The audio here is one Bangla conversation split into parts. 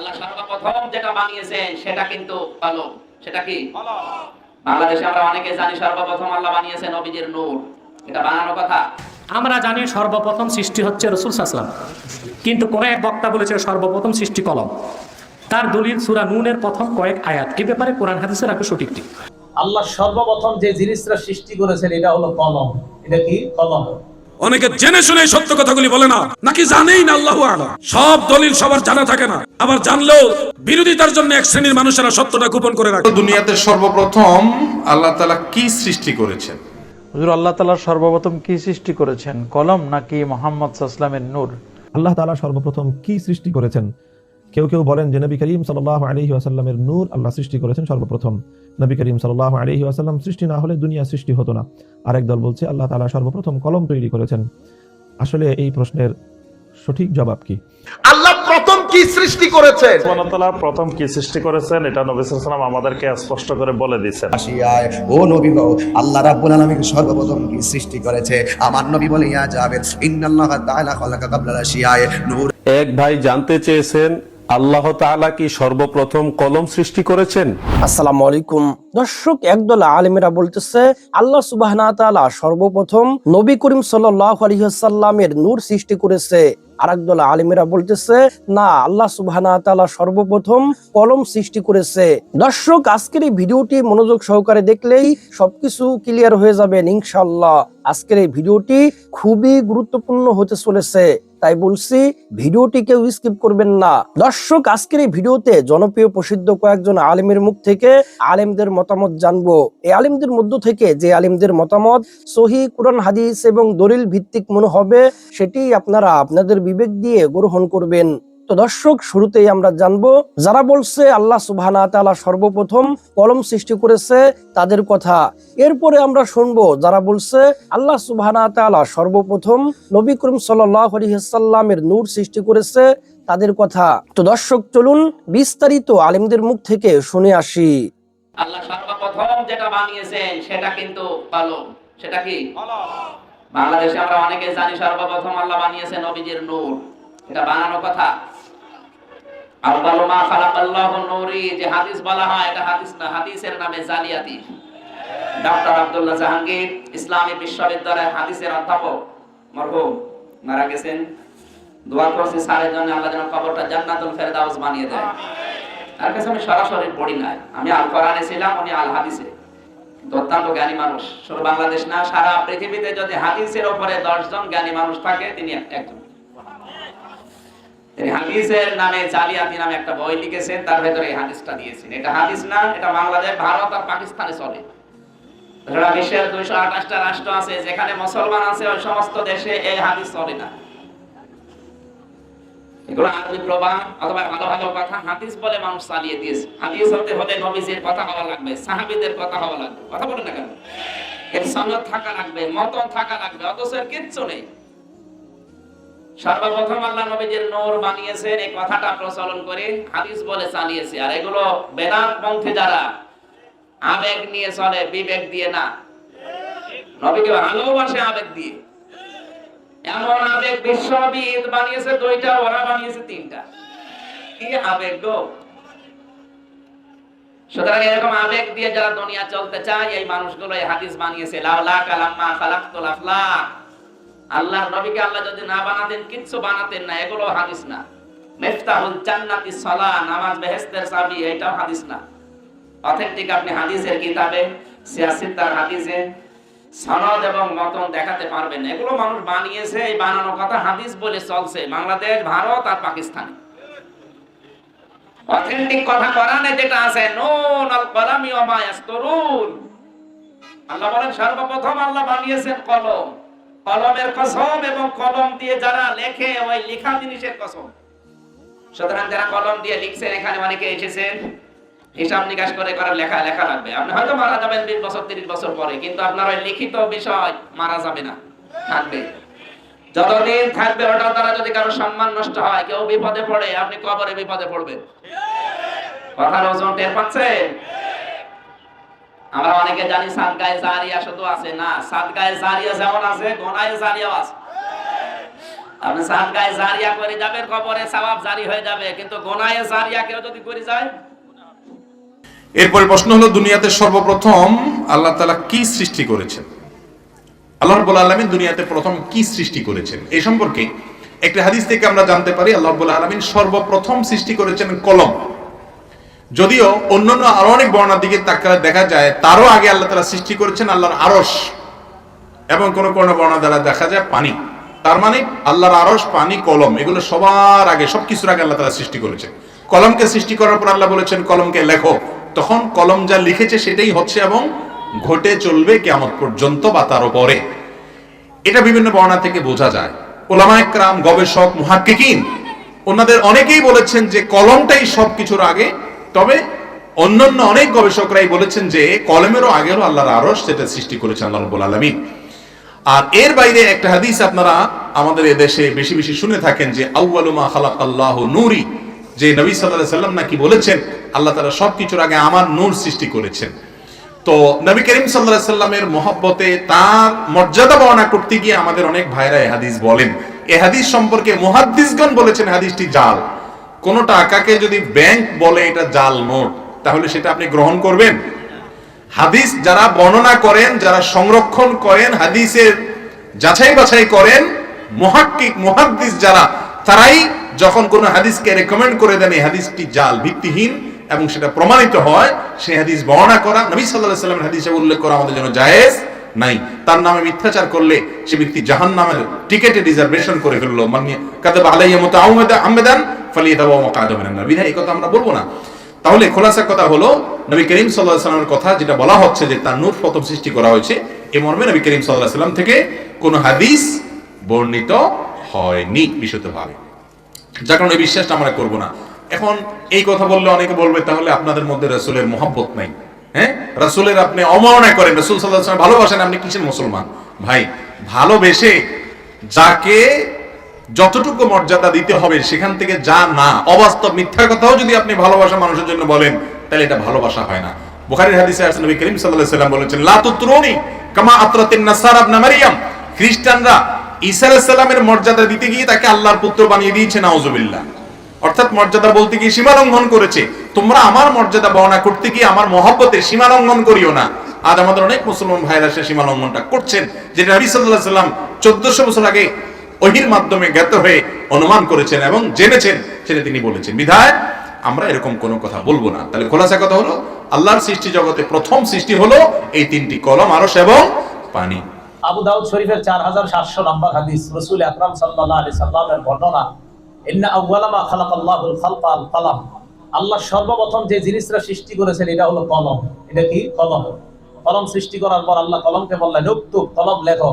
আল্লাহ সর্বপ্রথম যেটা বানিয়েছেন সেটা কিন্তু কলম। সেটা কি? বাংলাদেশে আমরা অনেকে জানি সর্বপ্রথম আল্লাহ বানিয়েছেন নবীজির নূর। এটা বানানো কথা। আমরা জানি সর্বপ্রথম সৃষ্টি হচ্ছে রসুল সাসলাম কিন্তু কোন এক বক্তা বলেছে সর্বপ্রথম সৃষ্টি কলম। তার দলিল সুরা নুনের প্রথম কয়েক আয়াত। এ ব্যাপারে কোরআন হাদিসের আগে সঠিকটি আল্লাহ সর্বপ্রথম যে জিনিসটা সৃষ্টি করেছেন এটা হলো কলম। এটা কি? কলম। অনেকে জেনে শুনে সত্য কথাগুলি বলে না। নাকি জানেই না আল্লাহ আলাম সব দলিল সবার জানা থাকে না। আবার জানলেও বিরোধিতার জন্য এক শ্রেণির মানুষেরা সত্যটা গোপন করে রাখে। দুনিয়াতে সর্বপ্রথম আল্লাহ তালা কি সৃষ্টি করেছেন? হুজুর আল্লাহ তালা সর্বপ্রথম কি সৃষ্টি করেছেন? কলম নাকি মোহাম্মদ সাল্লামের নূর? আল্লাহ তাআলা সর্বপ্রথম কি সৃষ্টি করেছেন? কেউ কেউ বলেন যে নবী করিম সাল্লাহ আলহি আসাল্লামের নূর আল্লাহ সৃষ্টি করেছেন সর্বপ্রথম। নবী করিম সাল্লাহ আলহি আসাল্লাম সৃষ্টি না হলে দুনিয়া সৃষ্টি হতো না। আরেক দল বলছে আল্লাহ তাআলা সর্বপ্রথম কলম তৈরি করেছেন। আসলে এই প্রশ্নের সঠিক জবাব কি? আল্লাহ প্রথম কি সৃষ্টি করেছেন? সুবহানাহু প্রথম কি সৃষ্টি করেছেন এটা নবী সাল্লাল্লাহু আমাদেরকে স্পষ্ট করে বলে দিয়েছেন। আসিয়ায় ও নবী গো আল্লাহ রাব্বুল আলামিন সর্বপ্রথম কি সৃষ্টি করেছে? আমার নবী বলে ইয়া যাবে ইন্নাল্লাহা তাআলা খালাকা কাবলা আসিয়ায় নূর এক ভাই জানতে চেয়েছেন আল্লাহ তাআলা কি সর্বপ্রথম কলম সৃষ্টি করেছেন? আসসালামু আলাইকুম। দর্শক, একদল আলেমেরা বলতেছে, আল্লাহ সুবাহ সর্বপ্রথম নবী করিম সাল্লাহ আলহিহাসাল্লামের নূর সৃষ্টি করেছে। আর একদল আলেমেরা বলতেছে, না, আল্লাহ সুবাহ সর্বপ্রথম কলম সৃষ্টি করেছে। দর্শক, আজকের এই ভিডিওটি মনোযোগ সহকারে দেখলেই সবকিছু ক্লিয়ার হয়ে যাবেন ইনশাল্লাহ আজকের এই ভিডিওটি খুবই গুরুত্বপূর্ণ হতে চলেছে। তাই বলছি, ভিডিওটি কেউ স্কিপ করবেন না। দর্শক, আজকের এই ভিডিওতে জনপ্রিয় প্রসিদ্ধ কয়েকজন আলেমের মুখ থেকে আলেমদের মতামত জানব। এই আলেমদের মধ্য থেকে যে আলেমদের মতামত, সহি কোরআন, হাদিস এবং দলিল ভিত্তিক মনে হবে সেটি আপনারা আপনাদের বিবেক দিয়ে গ্রহণ করবেন। তো দর্শক, শুরুতেই আমরা জানব, যারা বলছে আল্লাহ সুবহানা তাআলা সর্বপ্রথম কলম সৃষ্টি করেছে তাদের কথা। এরপরে আমরা শুনব, যারা বলছে আল্লাহ সুবহানা তাআলা সর্বপ্রথম নবী করিম সাল্লাল্লাহু আলাইহি সাল্লামের নূর সৃষ্টি করেছে তাদের কথা। তো দর্শক, চলুন বিস্তারিত আলেমদের মুখ থেকে শুনে আসি। আল্লাহ সর্বপ্রথম যেটা বানিয়েছেন, সেটা কিন্তু কলম। সেটা কি? বাংলাদেশে আমরা অনেকে জানি সর্বপ্রথম আল্লাহ বানিয়েছেন নবীজির নূর। এটা বানানো কথা। খালাকাল্লাহু নূরি, যে হাদিস বলা হয়, এটা হাদিস না, হাদিসের নামে জালিয়াতি। ডক্টর আব্দুল্লাহ জাহাঙ্গীর, ইসলামী বিশ্ববিদ্যালয়ের হাদিসের অধ্যাপক। মরহুম, মারা গেছেন। দোয়া করছি জন্য, আল্লাহ যেন কবরটা জান্নাতুল ফেরদাউস বানিয়ে দেয়। তার কাছে আমি সরাসরি পড়ি নাই। আমি আল কোরআনে ছিলাম, উনি আল হাদিসে অত্যন্ত জ্ঞানী মানুষ। শুধু বাংলাদেশ না, সারা পৃথিবীতে যদি হাদিসের উপরে দশজন জ্ঞানী মানুষ থাকে, তিনি একজন। হাদিসের নামে জালিয়াতি নামে একটা বই লিখেছেন, তার ভেতরে এই হাদিসটা দিয়েছেন। এটা হাদিস না, এটা বাংলাদেশ, ভারত আর পাকিস্তানে চলে। বিশ্বের দুইশো আঠাশটা রাষ্ট্র আছে, যেখানে মুসলমান আছে, ওই সমস্ত দেশে এই হাদিস চলে না। এগুলো আরবি প্রবাহ অথবা ভালো ভালো কথা, হাদিস বলে মানুষ চালিয়ে দিয়েছে। হাদিস হতে হলে নবীজির কথা হওয়া লাগবে, সাহাবীদের কথা হওয়া লাগবে। কথা বলে না কেন? এর থাকা লাগবে, মতন থাকা লাগবে, অথচ এর কিচ্ছু নেই। সর্বপ্রথম আল্লাহ নবীজির নূর বানিয়েছেন, এই কথাটা প্রচলন করে হাদিস বলে চালিয়েছে। আর এগুলো যারা, আবেগ নিয়ে চলে, বিবেক দিয়ে না। নবীকে ভালোবাসে আবেগ দিয়ে। এমন আবেগ বিশ্ববিদ বানিয়েছে, দুইটা, ওরা বানিয়েছে, তিনটা। কি আবেগ গো? সুতরাং এরকম আবেগ দিয়ে যারা দুনিয়া চলতে চায়, এই মানুষগুলো এই হাদিস বানিয়েছে লাউলা কালাম্মা খালাকতুল আফলাক আল্লাহর নবীকে আল্লাহ যদি না বানাতেন, কিচ্ছু বানাতেন না এগুলো হাদিস না। মিফতাহুল জান্নাতি সালাহ, নামাজ বেহেশতের চাবি, এটাও হাদিস না। অথেন্টিক আপনি হাদিসের কিতাবে হাদিসে সনদ এবং মতন দেখাতে পারবেন। এগুলো মানুষ বানিয়েছে, এই বানানো কথা হাদিস বলে চলছে, বাংলাদেশ, ভারত আর পাকিস্তানে। অথেন্টিক কথা কোরআনে যেটা আছে, নুন আল কলামি ওয়া মা ইয়াসতুরুন। আল্লাহ বলেন, সর্বপ্রথম আল্লাহ বানিয়েছেন কলম। কলমের কসম এবং কলম দিয়ে যারা লেখে, ওই লেখা জিনিসের কসম। সুতরাং যারা কলম দিয়ে লিখছেন, এখানে অনেকে এসেছেন, হিসাব নিকাশ করে করার লেখা লেখা লাগবে। আপনি হয়তো মারা যাবেন বিশ বছর, তিরিশ বছর পরে, কিন্তু আপনার ওই লিখিত বিষয় মারা যাবে না, থাকবে। যতদিন থাকবে, ওটার দ্বারা যদি কারও সম্মান নষ্ট হয়, কেউ বিপদে পড়ে, আপনি কবরে বিপদে পড়বেন। কথার ওজন টের পাচ্ছেন? আমরা অনেকে জানি সাদগায়ে জারিয়া শুধু আছে। না, সাদগায়ে জারিয়া যেমন আছে গোনায়ে জারিয়াও আছে। আপনি সাদগায় জারিয়া করে যাবেন, কবরে সওয়াব জারি হয়ে যাবে। কিন্তু গোনায়ে জারিয়া কেউ যদি করে যায়? এরপরে প্রশ্ন হলো, দুনিয়াতে সর্বপ্রথম আল্লাহ তালা কি সৃষ্টি করেছেন? আল্লাহ রব্বুল আলমিন দুনিয়াতে প্রথম কি সৃষ্টি করেছেন? এই সম্পর্কে একটি হাদিস থেকে আমরা জানতে পারি, আল্লাহ রব্বুল আলমিন সর্বপ্রথম সৃষ্টি করেছেন কলম। যদিও অন্যান্য আরও অনেক বর্ণার দিকে তাকালে দেখা যায়, তারও আগে আল্লাহ তালা সৃষ্টি করেছেন আল্লাহর আরস এবং কোন কোন বর্ণা দ্বারা দেখা যায় পানি। তার মানে আল্লাহর আরস পানি, কলম, এগুলো সবার আগে, সবকিছুর আগে আল্লাহ তালা সৃষ্টি করেছেন। কলমকে সৃষ্টি করার পর আল্লাহ বলেছেন, কলমকে লেখো। তখন কলম যা লিখেছে সেটাই হচ্ছে এবং ঘটে চলবে কেমন পর্যন্ত বা তার পরে এটা বিভিন্ন বর্ণা থেকে বোঝা যায়। ওলামায়করাম গবেষক, মুহাক্কিকিন, ওনাদের অনেকেই বলেছেন যে কলমটাই সবকিছুর আগে তবে অন্যান্য অনেক গবেষকরাই বলেছেন যে কলমেরও আগেরও আল্লাহর আরস সেটা সৃষ্টি করেছেন আল্লাহ রব্বুল আলমিন। আর এর বাইরে একটা হাদিস আপনারা আমাদের এদেশে বেশি বেশি শুনে থাকেন যে আউ্বালুমা খালাক আল্লাহ নূরি, যে নবী সাল্লাহ সাল্লাম নাকি বলেছেন, আল্লাহ তালা সবকিছুর আগে আমার নূর সৃষ্টি করেছেন। তো নবী করিম সাল্লাহ সাল্লামের মহব্বতে তার মর্যাদা বর্ণনা করতে গিয়ে আমাদের অনেক ভাইরা এ হাদিস বলেন। এ হাদিস সম্পর্কে মুহাদ্দিসগণ বলেছেন হাদিসটি জাল। কোন টাকাকে যদি ব্যাংক বলে এটা জাল নোট, তাহলে সেটা আপনি গ্রহণ করবেন। হাদিস যারা বর্ণনা করেন, যারা সংরক্ষণ করেন, হাদিসের যাচাই বাছাই করেন, মহাক্কিক, মুহাদ্দিস যারা, তারাই যখন কোন হাদিসকে রেকমেন্ড করে দেন, এই হাদিসটি জাল ভিত্তিহীন এবং সেটা প্রমাণিত হয়, সেই হাদিস বর্ণনা করা, নবী আলাইহি সাল্লামের হাদিসে উল্লেখ করা আমাদের জন্য জায়েজ। নাই। তার নামে মিথ্যাচার করলে সে ব্যক্তি জাহান্নামের টিকেটে রিজার্ভেশন করে ফেলল। মানে কাতাব আলাইহি মুতাআম্মিদা আহমেদান ফালিয়াদাওয়া মাকাদা মিনান নার। বিধায় এই কথা আমরা বলব না। তাহলে খোলাসা কথা হলো, নবী করিম সাল্লাহ সাল্লামের কথা যেটা বলা হচ্ছে যে তার নূর প্রথম সৃষ্টি করা হয়েছে, এ মর্মে নবী করিম সাল্লাহ সাল্লাম থেকে কোনো হাদিস বর্ণিত হয়নি বিশুদ্ধভাবে। যার কারণে বিশ্বাসটা আমরা করব না। এখন এই কথা বললে অনেকে বলবে, তাহলে আপনাদের মধ্যে রসুলের মহব্বত নাই। হ্যাঁ? রসুলের আপনি অমাননা করেন, রসুল সাল্লাহ ভালোবাসেন, আপনি কিসের মুসলমান? ভাই, ভালোবেসে যাকে যতটুকু মর্যাদা দিতে হবে সেখান থেকে যা না, অবাস্তব মিথ্যা কথাও যদি আপনি ভালোবাসা মানুষের জন্য বলেন, তাহলে এটা ভালোবাসা হয় না। বুখারীর হাদিসে আছে, নবী করিম সাল্লাল্লাহু আলাইহি বলেছেন, লা তুতরুনি কামা আতরাতিন নাসারা ইবনে মারইয়াম খ্রিস্টানরা ঈসা আলাইহিস সালামের মর্যাদা দিতে গিয়ে তাকে আল্লাহর পুত্র বানিয়ে দিয়েছে, নাউজুবিল্লাহ। অর্থাৎ মর্যাদা বলতে গিয়ে সীমা লঙ্ঘন করেছে। তোমরা আমার মর্যাদা বর্ণনা করতে গিয়ে আমার মহব্বতের সীমা লঙ্ঘন করিও না। আজ আমাদের অনেক মুসলমান ভাইরা সে সীমা লঙ্ঘনটা করছেন যেটা নবী সাল্লাম 1400 বছর আগে ওহির মাধ্যমে জ্ঞাত হয়ে অনুমান করেছেন এবং জেনেছেন, সেটা তিনি বলেছেন। বিধায় আমরা এরকম কোনো কথা বলব না। তাহলে খোলাসা কথা হলো, আল্লাহর সৃষ্টি জগতে প্রথম সৃষ্টি হলো এই তিনটি কলম আরস এবং পানি। আবু দাউদ শরীফের চার হাজার সাতশো নম্বর হাদিস, রসুল আকরাম সাল্লাহ আলি সাল্লামের বর্ণনা আল্লাহ সর্বপ্রথম যে জিনিসটা সৃষ্টি করেছেন, এটা হলো কলম। এটা কি? কলম। কলম সৃষ্টি করার পর আল্লাহ কলমকে বললেন উক্তুব কলম লেখো।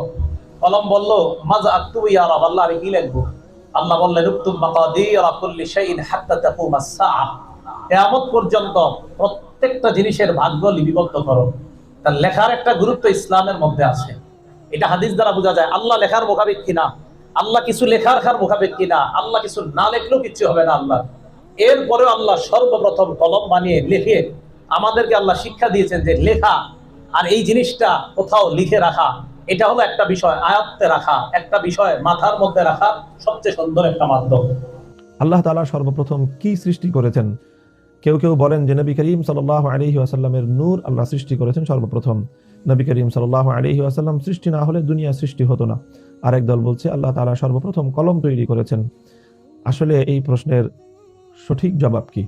কলম বলল, মাজা আক্তুব ইয়া আল্লাহ আমি কি লিখব? আল্লাহ বললেন উক্তুব মাকাদির কুল্লি শাইইন হাত্তা পর্যন্ত প্রত্যেকটা জিনিসের ভাগ্য লিপিবদ্ধ করো। তার লেখার একটা গুরুত্ব ইসলামের মধ্যে আছে। এটা হাদিস দ্বারা বোঝা যায়, আল্লাহ লেখার মোকাবিক কিনা আল্লাহ কিছু লেখার খার মোকাবিক কিনা? আল্লাহ কিছু না লেখলেও কিছু হবে না আল্লাহ। এরপরেও আল্লাহ সর্বপ্রথম কলম বানিয়ে লিখে আমাদেরকে আল্লাহ শিক্ষা দিয়েছেন যে লেখা আর এই জিনিসটা কোথাও লিখে রাখা, এটা হলো একটা বিষয় আয়ত্তে রাখা, একটা বিষয় মাথার মধ্যে রাখা সবচেয়ে সুন্দর একটা মাধ্যম। আল্লাহ তাআলা সর্বপ্রথম কি সৃষ্টি করেছেন? কেউ কেউ বলেন যে নবী করিম সাল্লাহ আলহি আসাল্লামের নূর আল্লাহ সৃষ্টি করেছেন সর্বপ্রথম। নবী করিম সাল্লাহ আলহি আসাল্লাম সৃষ্টি না হলে দুনিয়া সৃষ্টি হতো না। আরেক দল বলছে, আল্লাহ তাআলা সর্বপ্রথম কলম তৈরি করেছেন। আসলে এই প্রশ্নের সঠিক জবাব কি?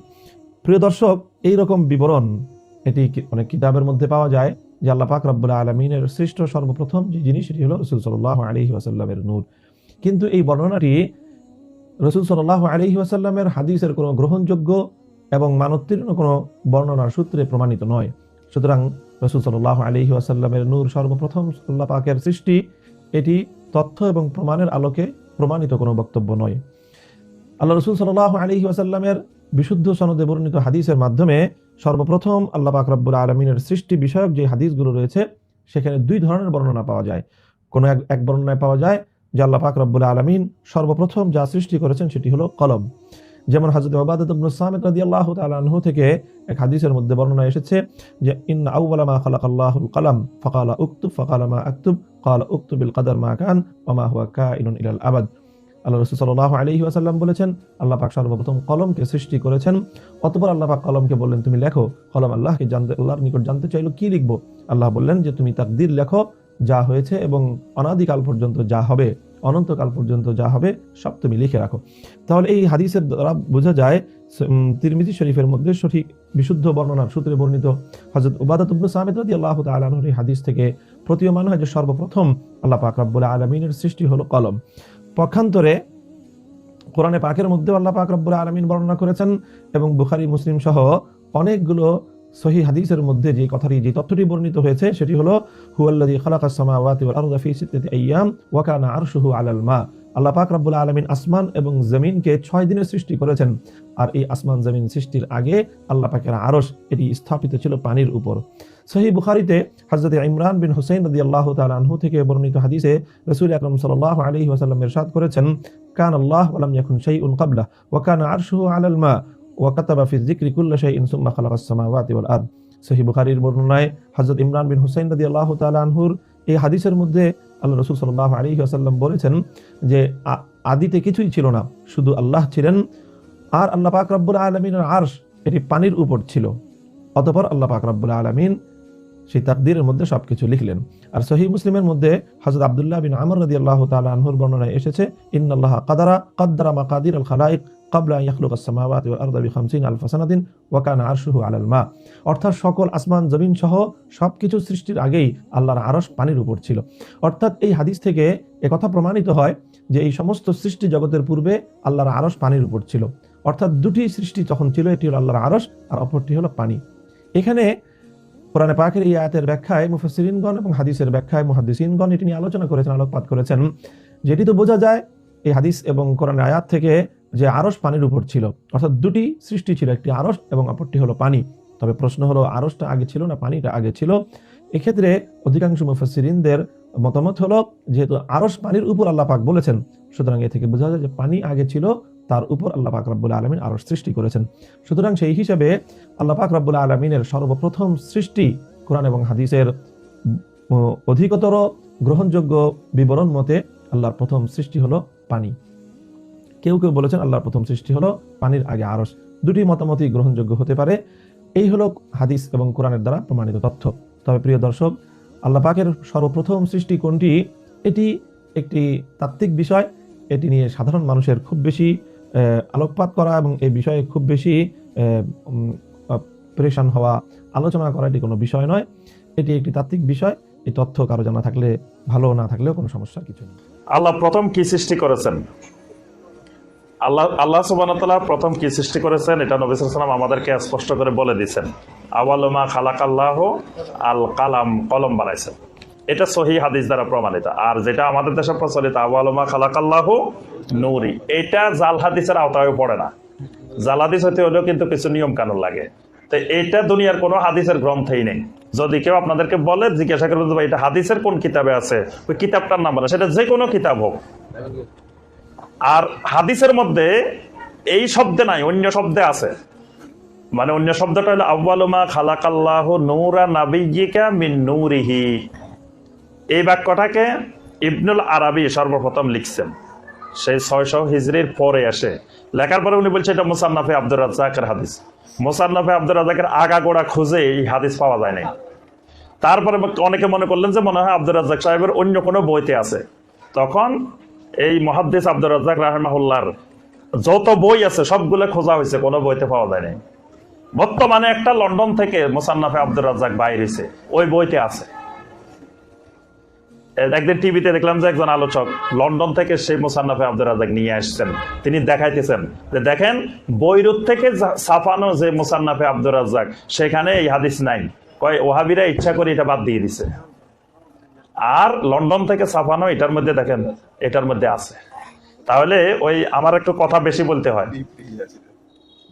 প্রিয় দর্শক এই রকম বিবরণ এটি অনেক কিতাবের মধ্যে পাওয়া যায় যে আল্লাহ পাক রব্বুল আলমিনের সৃষ্ট সর্বপ্রথম যে জিনিস, সেটি হলো রসুল সাল্লাহ আলহি আসাল্লামের নূর। কিন্তু এই বর্ণনাটি রসুল সাল্লাহ আলহি আসাল্লামের হাদিসের কোনো গ্রহণযোগ্য এবং মানোত্তীর্ণ কোনো বর্ণনার সূত্রে প্রমাণিত নয়। সুতরাং রসুল সাল্লাহ আলহি আসাল্লামের নূর সর্বপ্রথম আল্লাহ পাকের সৃষ্টি, এটি তথ্য এবং প্রমাণের আলোকে প্রমাণিত কোনো বক্তব্য নয়। আল্লাহ রসুল সাল্লাহ আলহি আসাল্লামের বিশুদ্ধ সনদে বর্ণিত হাদিসের মাধ্যমে সর্বপ্রথম আল্লাহ পাক রব্বুল আলমিনের সৃষ্টি বিষয়ক যে হাদিসগুলো রয়েছে, সেখানে দুই ধরনের বর্ণনা পাওয়া যায়। কোনো এক এক বর্ণনায় পাওয়া যায় যে আল্লাহ পাক রব্বুল আলমিন সর্বপ্রথম যা সৃষ্টি করেছেন সেটি হলো কলম। যেমন হাজরত ওবাদত ইবনে সামিত রাদিয়াল্লাহু থেকে এক হাদিসের মধ্যে বর্ণনা এসেছে যে ইন আউওয়ালা মা খালাকাল্লাহুল কলম, ফাকালা উকতুব, ফাকালা মা আকতুব উকতুবিল কদর মা কান, ওয়া মা হুয়া কাইনুন ইলাল আবাদ। আল্লাহ রসুল সাল্লাহ আলহি আসাল্লাম বলেছেন, আল্লাহ পাক সর্বপ্রথম কলমকে সৃষ্টি করেছেন। অতপর আল্লাহ পাক কলমকে বললেন, তুমি লেখো, কলম আল্লাহকে জানতে, আল্লাহর নিকট জানতে চাইলো কি লিখব? আল্লাহ বললেন যে, তুমি তাকদির লেখো যা হয়েছে এবং অনাদিকাল পর্যন্ত যা হবে। অনন্তকাল পর্যন্ত যা হবে সব তুমি লিখে রাখো। তাহলে এই হাদিসের দ্বারা বোঝা যায় তিরমিজি শরীফের মধ্যে সঠিক বিশুদ্ধ বর্ণনার সূত্রে বর্ণিত হজরত উবাদাত সামিদ রাদিয়াল্লাহু তাআলা আনহুর এই হাদিস থেকে প্রতীয়মান হয় যে সর্বপ্রথম আল্লাহ পাক রব্বুল আলামিনের সৃষ্টি হলো কলম। পক্ষান্তরে কোরআনে পাকের মধ্যেও আল্লাহ পাক রব্বুল আলামিন বর্ণনা করেছেন এবং বুখারি, মুসলিম সহ অনেকগুলো সহি হাদিসের মধ্যে যে কথাটি, যে তথ্যটি বর্ণিত হয়েছে, সেটি হলো, হুয়াল্লাযী খালাকাস সামাওয়াতি ওয়াল আরদা ফি সিত্তাতি আইয়াম ওয়া কানা আরশুহু আলাল মা। আল্লাহ পাক রব্বুল আলামিন আসমান এবং জমিনকে ছয় দিনে সৃষ্টি করেছেন। আর এই আসমান জমিন সৃষ্টির আগে আল্লাহ পাকের আরশ এটি স্থাপিত ছিল পানির উপর। সহি বুখারিতে হজরত ইমরান বিন হুসেন রদি আল্লাহ তাল আনহু থেকে বর্ণিত হাদিসে রসুল আকরম সাল্লাহ আলহি ওয়াসাল্লাম ইরশাদ করেছেন কান আল্লাহ ওয়ালাম ইয়াকুন শাইউন ক্বাবলা ওয়া কানা আরশুহু আলাল মা। ওয়া কাতাবা ফি যিকরি কুল্লি শাইইন সুম্মা খালাকাস সামাওয়াতি ওয়াল আরদ। সহি বুখারীর বর্ণনায় হযরত ইমরান বিন হুসাইন রাদিয়াল্লাহু তাআলা আনহুর এই হাদিসের মধ্যে আল্লাহ রাসূল সাল্লাল্লাহু আলাইহি ওয়াসাল্লাম বলেছেন যে আদিতে কিছুই ছিল না, শুধু আল্লাহ ছিলেন আর আল্লাহ পাক রব্বুল আলামিনের আরশ এটি পানির উপর ছিল। অতঃপর আল্লাহ পাক রব্বুল আলামিন সেই তাকদীরের মধ্যে সবকিছু লিখলেন। আর সহি মুসলিমের মধ্যে হযরত আব্দুল্লাহ বিন আমর রাদিয়াল্লাহু তাআলা আনহুর বর্ণনায় এসেছে, ইন্নাল্লাহ কাদারা, কাদ্দারা মাকাদির আল খালাইক। কাবলা ইয়াকলুক আসসামাওয়াত ওয়া আরদা বিখামসিন আলফা সানাতিন ওয়া কানা আরশুহু আলাল মা অর্থাৎ সকল আসমান, জমিন সহ সব সৃষ্টির আগেই আল্লাহর আরশ পানির উপর ছিল। অর্থাৎ এই হাদিস থেকে কথা প্রমাণিত হয় যে এই সমস্ত সৃষ্টি জগতের পূর্বে আল্লাহর আরশ পানির উপর ছিল। অর্থাৎ দুটি সৃষ্টি তখন ছিল এটি হলো আল্লাহর আরশ আর অপরটি হলো পানি। এখানে কোরআনে পাকের এই আয়াতের ব্যাখ্যায় মুফাসিরিনগণ এবং হাদিসের ব্যাখ্যায় মুহাদিসিনগণ এটি নিয়ে আলোচনা করেছেন, আলোকপাত করেছেন। যেটি তো বোঝা যায়, এই হাদিস এবং কোরআনের আয়াত থেকে যে আরস পানির উপর ছিল, অর্থাৎ দুটি সৃষ্টি ছিল, একটি আরশ এবং অপরটি হলো পানি। তবে প্রশ্ন হলো আরসটা আগে ছিল না পানিটা আগে ছিল? এক্ষেত্রে অধিকাংশ মুফাসসিরিনদের মতামত হলো, যেহেতু আরস পানির উপর আল্লাহ পাক বলেছেন, সুতরাং এ থেকে বোঝা যায় যে পানি আগে ছিল, তার উপর আল্লাহ পাক রব্বুল আলমিন আরস সৃষ্টি করেছেন। সুতরাং সেই হিসাবে আল্লাহ পাক রব্বুল আলমিনের সর্বপ্রথম সৃষ্টি কোরআন এবং হাদিসের অধিকতর গ্রহণযোগ্য বিবরণ মতে আল্লাহর প্রথম সৃষ্টি হলো পানি। কেউ কেউ বলেছেন আল্লাহর প্রথম সৃষ্টি হলো পানির আগে আরশ। দুটি মতামতই গ্রহণযোগ্য হতে পারে। এই হলো হাদিস এবং কোরআনের দ্বারা প্রমাণিত তথ্য। তবে প্রিয় দর্শক, আল্লাহ পাকের সর্বপ্রথম সৃষ্টি কোনটি? এটি একটি তাত্ত্বিক বিষয়। এটি নিয়ে সাধারণ মানুষের খুব বেশি আলোকপাত করা এবং এই বিষয়ে খুব বেশি প্রেশান হওয়া, আলোচনা করা এটি কোনো বিষয় নয়। এটি একটি তাত্ত্বিক বিষয়। এই তথ্য কারও জানা থাকলে, ভালো না থাকলেও কোনো সমস্যা কিছু নেই। আল্লাহ প্রথম কি সৃষ্টি করেছেন? আল্লাহ আল্লাহ সুবান প্রথম কি সৃষ্টি করেছেন? এটা নবিসাম আমাদেরকে স্পষ্ট করে বলে দিয়েছেন। আওয়ালমা খালাক আল্লাহ আল কালাম, কলম বানাইছেন। এটা সহি হাদিস দ্বারা প্রমাণিত। আর যেটা আমাদের দেশে প্রচলিত আওয়ালমা খালাক আল্লাহ নৌরি। এটা জাল হাদিসের আওতায় পড়ে না। জাল হাদিস হতে হলেও কিন্তু কিছু নিয়ম কানুন লাগে। তো এটা দুনিয়ার কোনো হাদিসের গ্রন্থেই নেই। যদি কেউ আপনাদেরকে বলে, জিজ্ঞাসা করবেন এটা হাদিসের কোন কিতাবে আছে? ওই কিতাবটার নাম বলে। সেটা যে কোনো কিতাব হোক। আর হাদিসের মধ্যে এই শব্দে নাই, অন্য শব্দে আছে। মানে অন্য শব্দটা হলো আব্বালুমা খালাকাল্লাহ নৌরা নাবিকা মিন নৌরিহি। এই বাক্যটাকে ইবনুল আরবি সর্বপ্রথম লিখছেন। সেই ছয়শো হিজড়ির পরে আসে লেখার পরে উনি বলছে, এটা মুসান্নাফে আব্দুর রাজ্জাকের হাদিস। মুসান্নাফে আব্দুর রাজ্জাকের আগা গোড়া খুঁজে এই হাদিস পাওয়া যায় নাই। তারপরে অনেকে মনে করলেন যে, মনে হয় আব্দুর রাজ্জাক সাহেবের অন্য কোনো বইতে আছে। তখন এই মহাদ্দেশ আব্দুর রাজ্জাক রাহমাহুল্লার যত বই আছে, সবগুলো খোঁজা হয়েছে, কোনো বইতে পাওয়া যায় নাই বর্তমানে একটা লন্ডন থেকে মোসান্নাফে আব্দুর রাজ্জাক বাইর হয়েছে, ওই বইতে আছে। একদিন টিভিতে দেখলাম যে একজন আলোচক লন্ডন থেকে সেই মোসান্নাফে আব্দুর রাজাক নিয়ে আসছেন। তিনি দেখাইতেছেন যে, দেখেন, বৈরুত থেকে ছাপানো যে মোসান্নাফে আব্দুর রাজাক সেখানে এই হাদিস নাই। কয়, ওহাবিরা ইচ্ছা করে এটা বাদ দিয়ে দিছে। আর লন্ডন থেকে ছাপানো এটার মধ্যে দেখেন, এটার মধ্যে আছে। তাহলে ওই আমার একটু কথা বেশি বলতে হয়।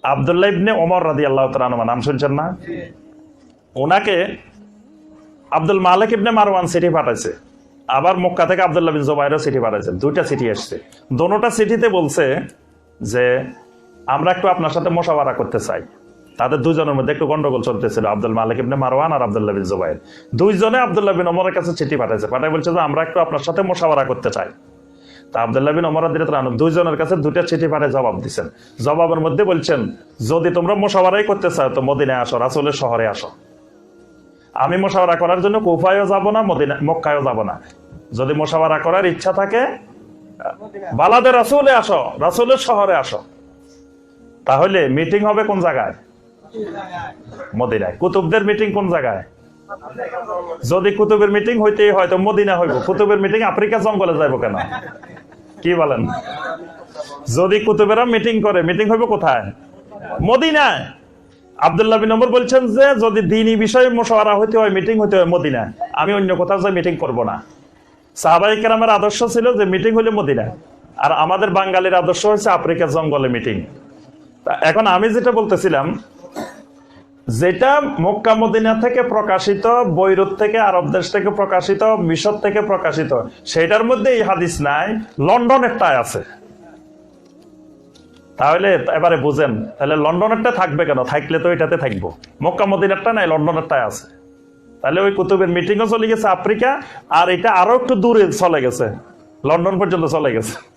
আবদুল্লাহ ইবনে ওমর রাদি আল্লাহ নাম শুনছেন না? ওনাকে আব্দুল মালিক ইবনে মারওয়ান সিটি পাঠাইছে। আবার মক্কা থেকে আবদুল্লাহ বিন জোবাইরও চিঠি পাঠাইছেন। দুইটা চিঠি এসছে। দোনোটা চিঠিতে বলছে যে, আমরা একটু আপনার সাথে মোশাবারা করতে চাই। তাদের দুজনের মধ্যে একটু গন্ডগোল চলতেছিল, আব্দুল মালিক ইবনে মারওয়ান আর আবদুল্লাহ বিন জোবাইর। দুইজনে আবদুল্লাহ বিন ওমরের কাছে চিঠি পাঠাইছে পাঠাই বলছে যে আমরা একটু আপনার সাথে মোশাবারা করতে চাই। তা আবদুল্লাহ বিন ওমর আনহু দুইজনের কাছে দুইটা চিঠি পাঠিয়ে জবাব দিচ্ছেন জবাবের মধ্যে বলছেন, যদি তোমরা মোশাওয়ারাই করতে চাও তো মদিনায় আসো, রাসুলের শহরে আসো। আমি মোশাওয়ারা করার জন্য কুফায়ও যাব না, মদিনা মক্কায়ও যাব না। যদি মোশাওয়ারা করার ইচ্ছা থাকে, বালাদের রাসূলে আসো, রাসূলের শহরে আসো। তাহলে মিটিং হবে কোন জায়গায়? মদিনায়। কুতুবদের মিটিং কোন জায়গায়? যদি কুতুবের মিটিং হইতেই হয়, তো মদিনা হইব। কুতুবের মিটিং আফ্রিকা জঙ্গলে যাইব কেন? কি বলেন? যদি কুতুবেরা মিটিং করে মিটিং হইব কোথায়? মদিনায়। আব্দুল্লাহ নম্বর বলছেন যে, যদি দিনই বিষয়ে মোশাওয়ারা হইতে হয় মিটিং হইতে হয় মদিনায়। আমি অন্য কোথাও যাই মিটিং করব না। সাহাবাই কেরামের আদর্শ ছিল যে মিটিং হইলে মদিনায়। আর আমাদের বাঙালির আদর্শ হচ্ছে আফ্রিকা জঙ্গলে মিটিং এখন আমি যেটা বলতেছিলাম যেটা মক্কা মদিনা থেকে প্রকাশিত, বৈরুত থেকে আরব দেশ থেকে প্রকাশিত, মিশর থেকে প্রকাশিত, সেটার মধ্যে এই হাদিস নাই লন্ডনেরটাই আছে। তাহলে এবারে বুঝেন, তাহলে লন্ডনেরটা থাকবে কেন? থাকলে তো এটাতে থাকব। মক্কা মদিনারটা নাই লন্ডনেরটাই আছে। তাহলে ওই কুতুবের মিটিংও চলে গেছে আফ্রিকা, আর এটা আরও একটু দূরে চলে গেছে। লন্ডন পর্যন্ত চলে গেছে।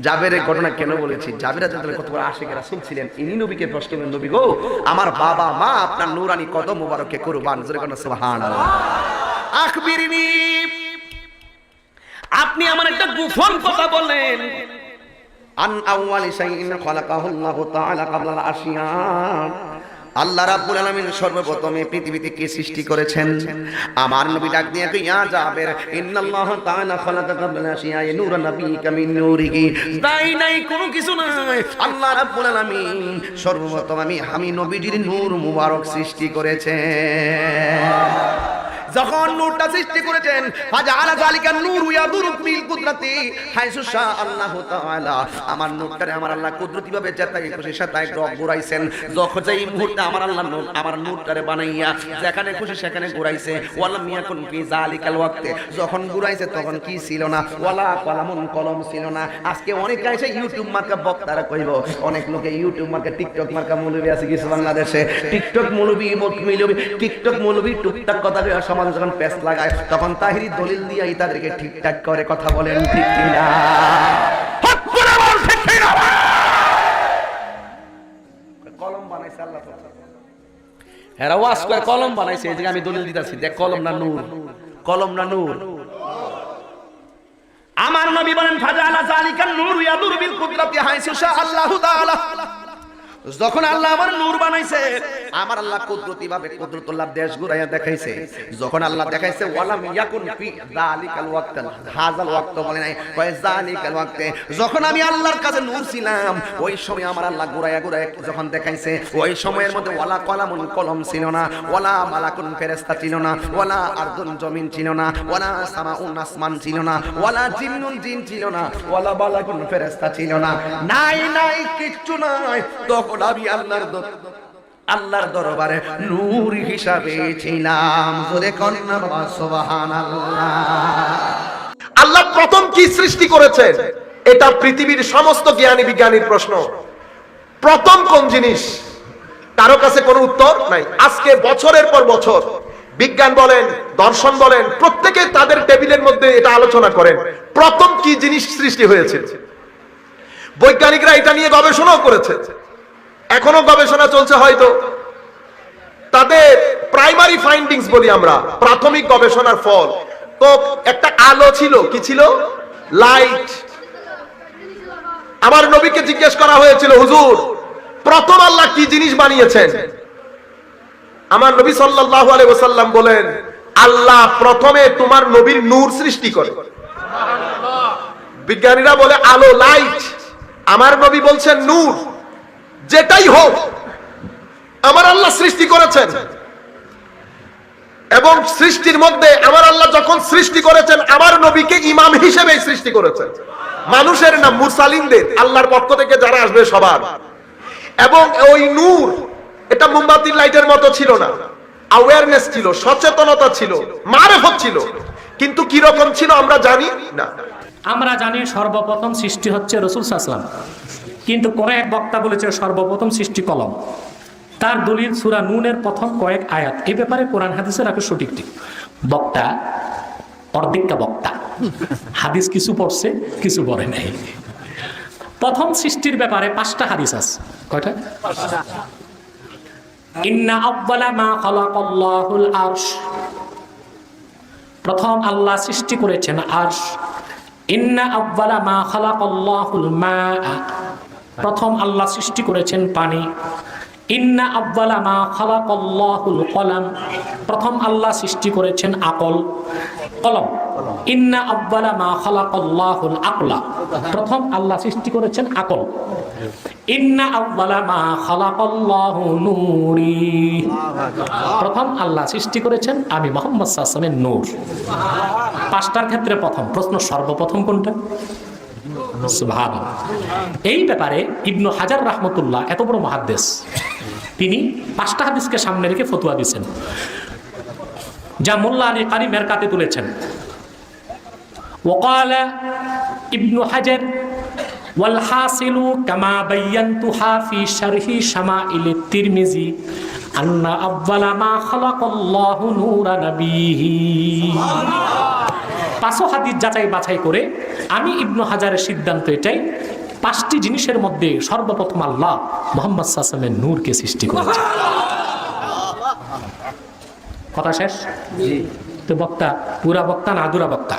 জাবেরের ঘটনা কেন বলেছি? জাবেরা জানতে কত বড় আশেখ রাসুল ছিলেন। ইনি নবীকে প্রশ্ন করলেন নবী গো, আমার বাবা, মা, আপনার নূরানি কদম মুবারকে কুরবান। জোরে কোন, সুবহানাল্লাহ। আখবিরনি আপনি আমার একটা গোপন কথা বলেন আন আউয়ালি শাইইন খালাকাহু আল্লাহু তাআলা ক্বাবলা আশিয়া আল্লাহ রাব্বুল আলামিন সর্বপ্রথমে পৃথিবীতে কে সৃষ্টি করেছেন? আমার নবী ডাক দিয়ে কই, ইয়া জাবের, ইন্নাল্লাহ তাআলা খালাকা ক্বাবলা আশিয়া নূরা নাবিয়িকা মিন নূরিহি। তাই নাই, কোনো কিছু নাই। আল্লাহ রাব্বুল আলামিন সর্বপ্রথম আমি আমি নবীজির নূর মুবারক সৃষ্টি করেছেন। যখন নূরটা সৃষ্টি করেছেন ফাজাআলা যালিকা নূর ইয়াদুরু বিল কুদরাতি, হাইসু শা আল্লাহু তাআলা, আমার নূরটারে আমার আল্লাহ কুদরতি ভাবে যেতাই খুশি সেটাই রব ঘুরাইছেন। যখন যেই মুহূর্তে আমার আল্লাহ নূর আমার নূরটারে বানাইয়া যেখানে খুশি সেখানে ঘুরাইছে, ওয়ালাম ইয়াকুন ফি যালিকাল ওয়াক্তে। যখন ঘুরাইছে তখন কি ছিল না? ওয়ালা কলামুন কলম ছিল না। আজকে অনেক আছে ইউটিউব মার্কা বক্তারা কইব, অনেক লোকে ইউটিউব মার্কা, টিকটক মার্কা মৌলবী আছে কিছু বাংলাদেশে। টিকটক মৌলবী মৌলবী, টিকটক মৌলবী, টুকটাক কথা কয়ে সমাজ যখন পেস লাগায়, তখন তাহিরি দলিল দিয়াই তাদেরকে ঠিকঠাক করে কথা বলেন, ঠিক কিনা? কিনা? কলম না আমার নবী বলেন যখন আল্লাহ আমার নূর বানাইছে, আমার আল্লাহ কুদরতি ভাবে কুদরতুল্লাহ দেশ ঘুরাইয়া দেখাইছে। যখন আল্লাহ দেখাইছে, ওয়ালাম ইয়াকুন ফি যালিকাল ওয়াক্ত, হাজাল ওয়াক্ত বলে নাই, কয় যালিকাল ওয়াক্তে। যখন আমি আল্লাহর কাছে নূর ছিলাম, ওই সময় আমার আল্লাহ ঘুরাইয়া ঘুরাইয়া যখন দেখাইছে, ওই সময়ের মধ্যে ওয়ালা কলামুন কলম ছিল না, ওয়ালা মালাকুন ফেরেশতা ছিল না, ওয়ালা আরদুন জমিন ছিল না, ওয়ালা সামাউন আসমান ছিল না, ওয়ালা জিন্নুন জিন ছিল না, ওয়ালা বালাকুন ফেরেশতা ছিল না। নাই নাই, কিচ্ছু নাই। তখন আমি আল্লাহর আল্লাহর দরবারে নূর হিসাবে ছিলাম। আল্লাহ প্রথম কি সৃষ্টি করেছেন? এটা পৃথিবীর সমস্ত জ্ঞানী বিজ্ঞানীর প্রশ্ন। প্রথম কোন জিনিস? কারও কাছে কোনো উত্তর নাই। আজকে বছরের পর বছর বিজ্ঞান বলেন, দর্শন বলেন, প্রত্যেকে তাদের টেবিলের মধ্যে এটা আলোচনা করেন। প্রথম কি জিনিস সৃষ্টি হয়েছে? বৈজ্ঞানিকরা এটা নিয়ে গবেষণাও করেছে। এখনও গবেষণা চলছে হয়তো। তাদের প্রাইমারি ফাইন্ডিংস বলি আমরা, প্রাথমিক গবেষণার ফল। তো একটা আলো ছিল, কি ছিল? লাইট আমার নবীকে জিজ্ঞেস করা হয়েছিল, হুজুর, প্রথম আল্লাহ কি জিনিস বানিয়েছেন? আমার নবী সাল্লাল্লাহু আলাইহি ওয়াসাল্লাম বলেন, আল্লাহ প্রথমে তোমার নবীর নূর সৃষ্টি করে। বিজ্ঞানীরা বলে, আলো লাইট আমার নবী বলছেন, নূর। যেটাই হোক, আমার আল্লাহ সৃষ্টি করেছেন। এবং সৃষ্টির মধ্যে আমার আল্লাহ যখন সৃষ্টি করেছেন, আমার নবীকে ইমাম হিসেবে সৃষ্টি করেছেন। মানুষের না মুরসালিনদের আল্লাহর পক্ষ থেকে যারা আসবে সবার। এবং ওই নূর, এটা মোমবাতির লাইটের মতো ছিল না। অ্যাওয়ারনেস ছিল, সচেতনতা ছিল, মারেফত ছিল। কিন্তু কি রকম ছিল আমরা জানি না। আমরা জানি সর্বপ্রথম সৃষ্টি হচ্ছে রসুল সাসলাম কিন্তু কোন এক বক্তা বলেছে সর্বপ্রথম সৃষ্টি কলম। তার দলিল সুরা নুনের প্রথম কয়েক আয়াত। এই ব্যাপারে কোরআন হাদিসের আগে সঠিকটি বক্তা, অর্ধেকটা বক্তা। হাদিস কিছু পড়ছে, কিছু পড়ে নাই। প্রথম সৃষ্টির ব্যাপারে পাঁচটা হাদিস আছে। কয়টা? ইন্না আব্বালা মা খালাকাল্লাহুল আরশ। প্রথম আল্লাহ সৃষ্টি করেছেন আরশ। ইন্না আব্বালা মা খালাকাল্লাহুল মা প্রথম আল্লাহ সৃষ্টি করেছেন পানি। ইন্না আব্বালা মা খালাকাল্লাহুল কলাম। প্রথম আল্লাহ সৃষ্টি করেছেন আকল, কলম। ইন্না আব্বালা মা খালাকাল্লাহুল আকলা। প্রথম আল্লাহ সৃষ্টি করেছেন আকল। ইন্না প্রথম আল্লাহ সৃষ্টি করেছেন আমি মোহাম্মদ নূর। পাঁচটার ক্ষেত্রে প্রথম প্রশ্ন সর্বপ্রথম কোনটা? সুবহানাল্লাহ। এই ব্যাপারে ইবনু হাজার রাহমতুল্লাহ এত বড় মহাদ্দেশ তিনি পাঁচটা হাদিসকে সামনে রেখে ফতুয়া দিয়েছেন যা মোল্লা আলী কারি মেরকাতে তুলেছেন وقال ابن حجر والحاصل كما بينتها في شرح شمائل الترمذي أن أول ما خلق الله نور نبيه পাঁচো হাদিস যাচাই বাছাই করে আমি ইবনু হাজারের সিদ্ধান্ত এটাই পাঁচটি জিনিসের মধ্যে সর্বপ্রথম আল্লাহ মোহাম্মদ সাসমের নূরকে সৃষ্টি করেছে কথা শেষ? তো বক্তা পুরা বক্তা না আদুরা বক্তা?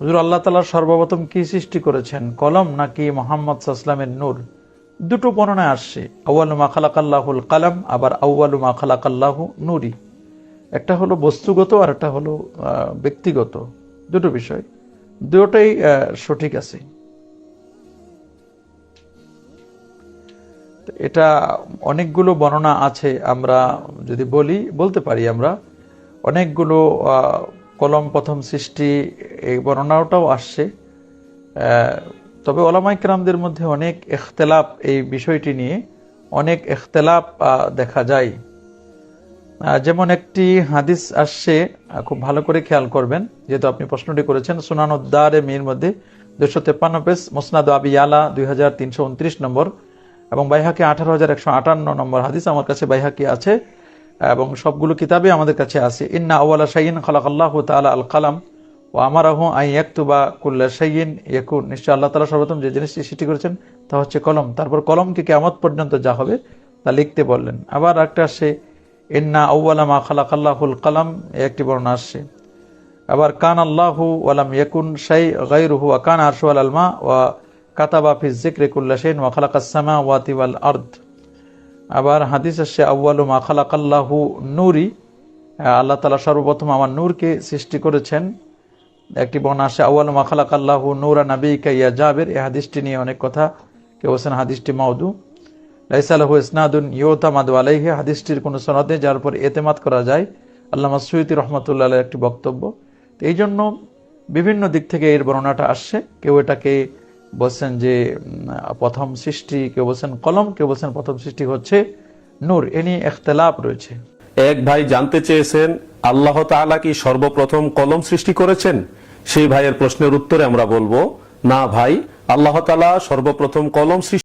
হুজুর আল্লাহ তালা সর্বপ্রথম কি সৃষ্টি করেছেন? কলম নাকি মোহাম্মদ সাল্লামের নূর? দুটো বর্ণনায় আসছে আউ্বালু মা খালাকাল্লাহুল কালাম আবার আউ্বালু মা খালাকাল্লাহু নুরি একটা হলো বস্তুগত আর একটা হলো ব্যক্তিগত। দুটো বিষয়। দুটোই সঠিক আছে। এটা অনেকগুলো বর্ণনা আছে, আমরা যদি বলি, বলতে পারি আমরা। অনেকগুলো কলম প্রথম সৃষ্টি, এই বর্ণনাটাও আসছে। তবে ওলামাই কেরামদের মধ্যে অনেক এখতেলাপ এই বিষয়টি নিয়ে অনেক এখতেলাপ দেখা যায়। যেমন একটি হাদিস আসছে খুব ভালো করে খেয়াল করবেন, যেহেতু আপনি প্রশ্নটি করেছেন, সুনানুদ্দার মির মধ্যে দুশো তেপ্পান্ন পেজ, মোসনাদ আবি আলা দুই হাজার তিনশো উনত্রিশ নম্বর, এবং বাইহাকি আঠারো হাজার একশো আটান্ন নম্বর হাদিস আমার কাছে বাইহাকি আছে, এবং সবগুলো কিতাবে আমাদের কাছে আছে। ইন্না আউ্লা শাইন খালাকাল্লাহ তালা আল কালাম ও আমার আহ আই একতুবা কুল্লা শাইন ইয়াকুন। নিশ্চয় আল্লাহ তালা সর্বপ্রথম যে জিনিসটি সৃষ্টি করেছেন, তা হচ্ছে কলম। তারপর কলমকে কেমত পর্যন্ত যা হবে, তা লিখতে বললেন। আবার একটা আসে ইন্না আউ্লা মা খালাকাল্লাহুল কালাম একটি বর্ণনা আসছে। আবার কান আল্লাহু ওয়ালাম ইয়াকুন শাই গাইরুহু ওয়া কান আরশু আল আলমা ওয়া কাতাবা ফি যিকরি কুল্লা শাইন ওয়া খালাকাস সামাওয়াতি ওয়াল আরদ। আবার, হাদিস আসছে আউ্বালু মা খালাকাল্লাহু নূরি আল্লাহ তালা সর্বপ্রথম আমার নূরকে সৃষ্টি করেছেন। একটি বর্ণনা আসে আউ্বালু মা খালাকাল্লাহু নূরা নবী কাইয়া জাবের এই হাদিসটি নিয়ে অনেক কথা। কেউ বলছেন, হাদিসটি মাউদু লাইসালাহু ইসনাদুন ইয়োতামাদু আলাইহি, হাদিসটির কোনো সনদ যার উপর এতেমাদ করা যায়। আল্লাহ সৈয়দি রহমতুল্লাহ একটি বক্তব্য। এই জন্য বিভিন্ন দিক থেকে এর বর্ণনাটা আসছে। কেউ এটাকে বলছেন যে প্রথম সৃষ্টি, কেউ বলছেন কলম, কেউ বলছেন প্রথম সৃষ্টি হচ্ছে নূর। এ নিয়ে এখতলাপ রয়েছে। এক ভাই জানতে চেয়েছেন, আল্লাহ তাআলা কি সর্বপ্রথম কলম সৃষ্টি করেছেন? সেই ভাইয়ের প্রশ্নের উত্তরে আমরা বলব, না ভাই, আল্লাহ তাআলা সর্বপ্রথম কলম সৃষ্টি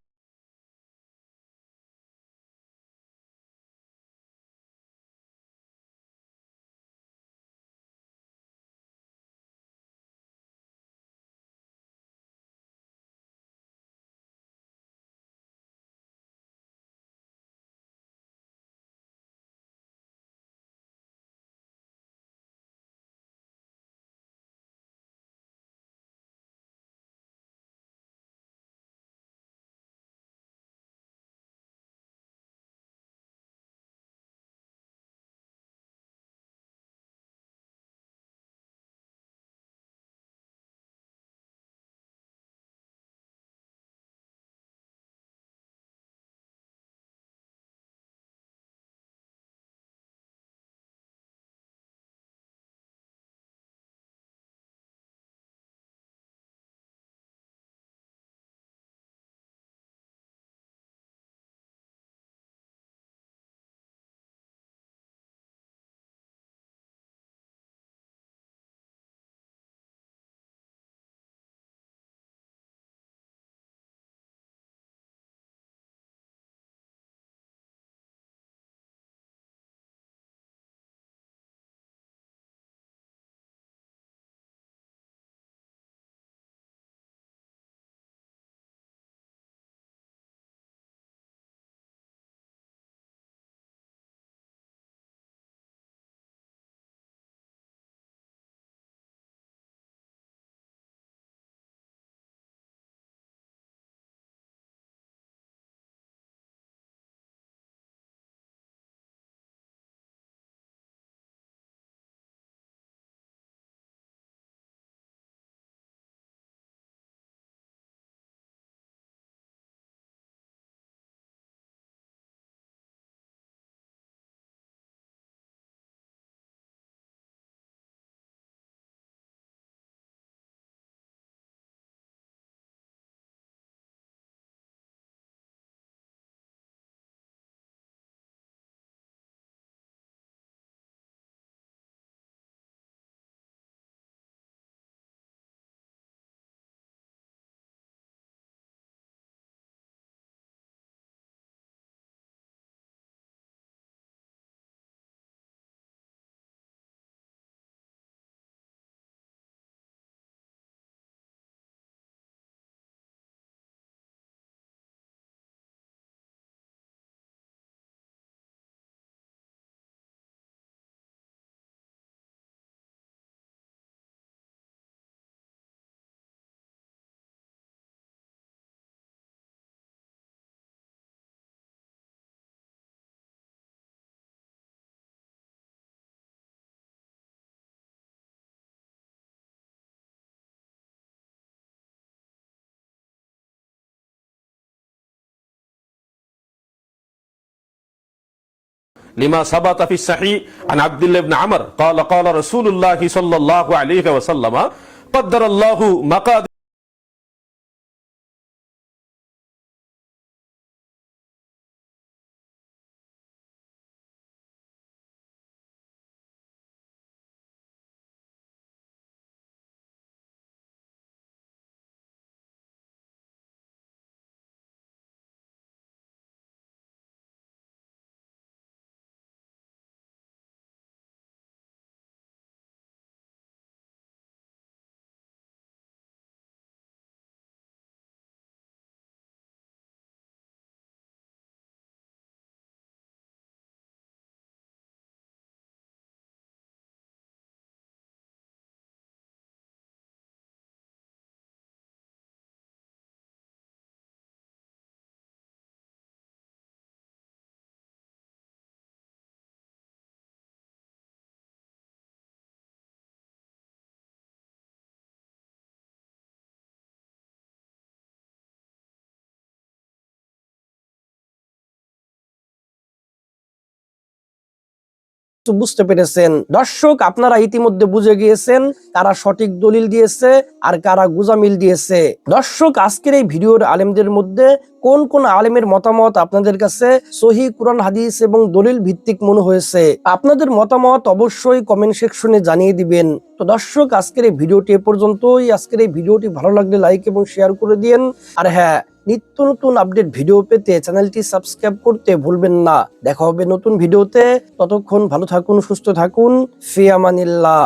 لما ثبت في الصحيح عن عبد الله بن عمر قال قال رسول الله صلى الله عليه وسلم قدر الله مقادير কিছু বুঝতে পেরেছেন। দর্শক, আপনারা ইতিমধ্যে বুঝে গিয়েছেন কারা সঠিক দলিল দিয়েছে আর কারা গুজামিল দিয়েছে। দর্শক, আজকের এই ভিডিওর আলেমদের মধ্যে কোন কোন আলেমের মতামত আপনাদের কাছে সহি কোরআন, হাদিস এবং দলিল ভিত্তিক মনে হয়েছে? আপনাদের মতামত অবশ্যই কমেন্ট সেকশনে জানিয়ে দিবেন। তো দর্শক, আজকের এই ভিডিওটি এ পর্যন্তই। আজকের এই ভিডিওটি ভালো লাগলে লাইক এবং শেয়ার করে দিন আর হ্যাঁ নিত্য নতুন আপডেট ভিডিও পেতে চ্যানেলটি সাবস্ক্রাইব করতে ভুলবেন না। দেখা হবে নতুন ভিডিওতে। ততক্ষণ ভালো থাকুন, সুস্থ থাকুন। ফিয়ামানিল্লাহ